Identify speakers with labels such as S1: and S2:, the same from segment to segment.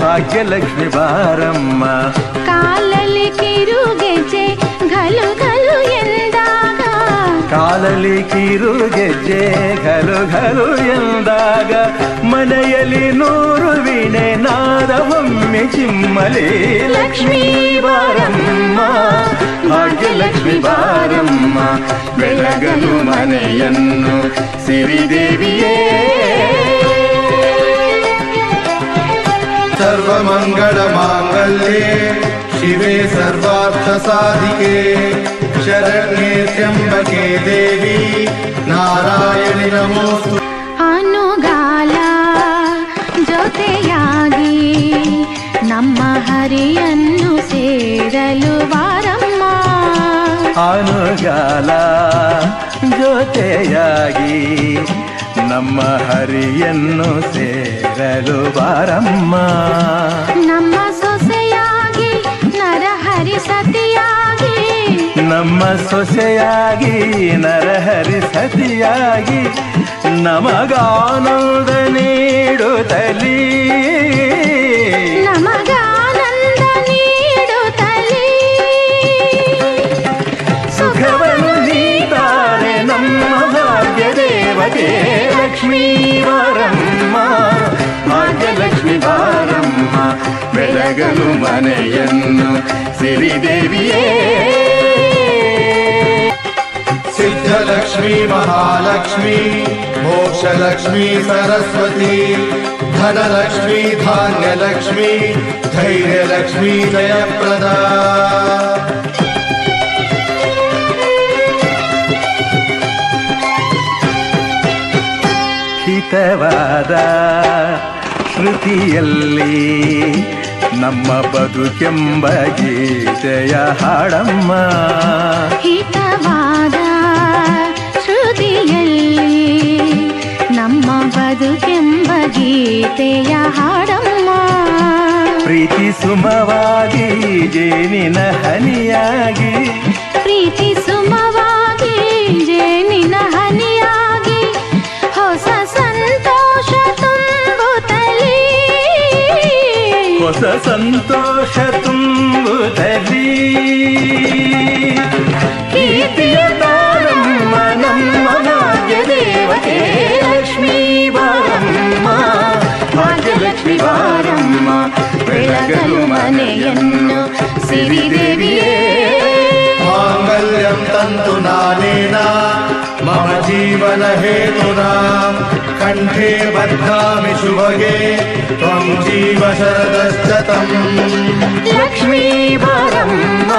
S1: ಭಾಗ್ಯಲಕ್ಷ್ಮಿ ಬಾರಮ್ಮ
S2: ಕಾಲಲ್ಲಿ ಕಿರುಗೆಜೆ ಘಲು ಘಲು ಎಂದಾಗ
S1: ಕಾಲಲ್ಲಿ ಕಿರು ಗೆಜ್ಜೆ ಘಲು ಘಲು ಎಂದಾಗ ಮನೆಯಲ್ಲಿ ನೂರು ವೀಣೆ ನಾದವೊಮ್ಮೆ ಚಿಮ್ಮಲಿ ಲಕ್ಷ್ಮೀ ಬಾರಮ್ಮ ಭಾಗ್ಯಲಕ್ಷ್ಮಿ ಬಾರಮ್ಮ ಬೆಳಗಲು ಮನೆಯನ್ನು ಸಿರಿದೇವಿಯೇ
S3: सर्वमङ्गलमाङ्गल्ये शिवे सर्वार्थसाधिके शरण्ये त्र्यम्बके देवी नारायणि नमोऽस्तु
S2: ಅನುಗಾಲ ಜೊತೆಯಾಗಿ ನಮ್ಮ ಹರಿಯನ್ನು ಸೇರಲು ಬಾರಮ್ಮ
S1: ಅನುಗಾಲ ಜೊತೆಯಾಗಿ ನಮ್ಮ ಹರಿಯನ್ನು ಸೇರಲು ಬಾರಮ್ಮ.
S2: ನಮ್ಮ ಸೊಸೆಯಾಗಿ ನರಹರಿ ಸತಿಯಾಗಿ.
S1: ನಮ್ಮ ಸೊಸೆಯಾಗಿ ನರಹರಿ ಸತಿಯಾಗಿ ನಮಗಾನಂದ ನೀಡುತ್ತಲೀ. లక్ష్మీ వరమ్మ భాగ్యలక్ష్మి వారమ్మ వెలగను మనయన్ను సిరిదేవియే.
S3: సిద్ధలక్ష్మి మహాలక్ష్మి మోక్షలక్ష్మి సరస్వతి ధనలక్ష్మి ధాన్యలక్ష్మి ధైర్యలక్ష్మి జయప్రదా.
S1: ಹಿತವಾದ ಶ್ರುತಿಯಲ್ಲಿ ನಮ್ಮ ಬದುಕೆಂಬ ಗೀತೆಯ ಹಾಡಮ್ಮ.
S2: ಹಿತವಾದ ಶ್ರುತಿಯಲ್ಲಿ ನಮ್ಮ ಬದುಕೆಂಬ ಗೀತೆಯ ಹಾಡಮ್ಮ.
S1: ಪ್ರೀತಿ ಸುಮವಾಗಿ ಜೇನಿನ ಹನಿಯಾಗಿ
S2: ಹೊಸ ಸಂತೋಷ ತುಂಬುತ್ತಲಿ
S1: ಕೀರ್ತಿಯ ತಾರಮ್ಮ ನಮ್ಮ ಭಾಗ್ಯ ದೇವತೆ ಲಕ್ಷ್ಮೀ ಬಾರಮ್ಮ ಭಾಗ್ಯಲಕ್ಷ್ಮಿ ಬಾರಮ್ಮ ಬೆಳಗಲು ಮನೆಯನ್ನು ಸಿರಿದೇವಿಯೇ
S3: ಮಾಂಗಲ್ಯಂ ತಂತು ನಾನೇನ ಮಮ ಜೀವನ ಹೇತುನಾ कण्ठे बध्नामि शुभगे त्वं जीव शरदश्चतम्
S1: ಲಕ್ಷ್ಮೀ ಬಾರಮ್ಮ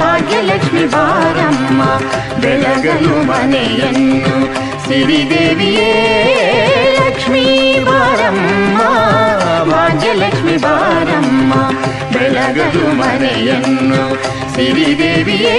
S1: ಭಾಗ್ಯಲಕ್ಷ್ಮಿ ಬಾರಮ್ಮ ಬೆಳಗಲು ಮನೆಯನ್ನು ಸಿರಿದೇವಿಯೇ ಲಕ್ಷ್ಮೀ ಬಾರಮ್ಮ ಭಾಗ್ಯಲಕ್ಷ್ಮಿ ಬಾರಮ್ಮ ಬೆಳಗಲು ಮನೆಯನ್ನು ಸಿರಿದೇವಿಯೇ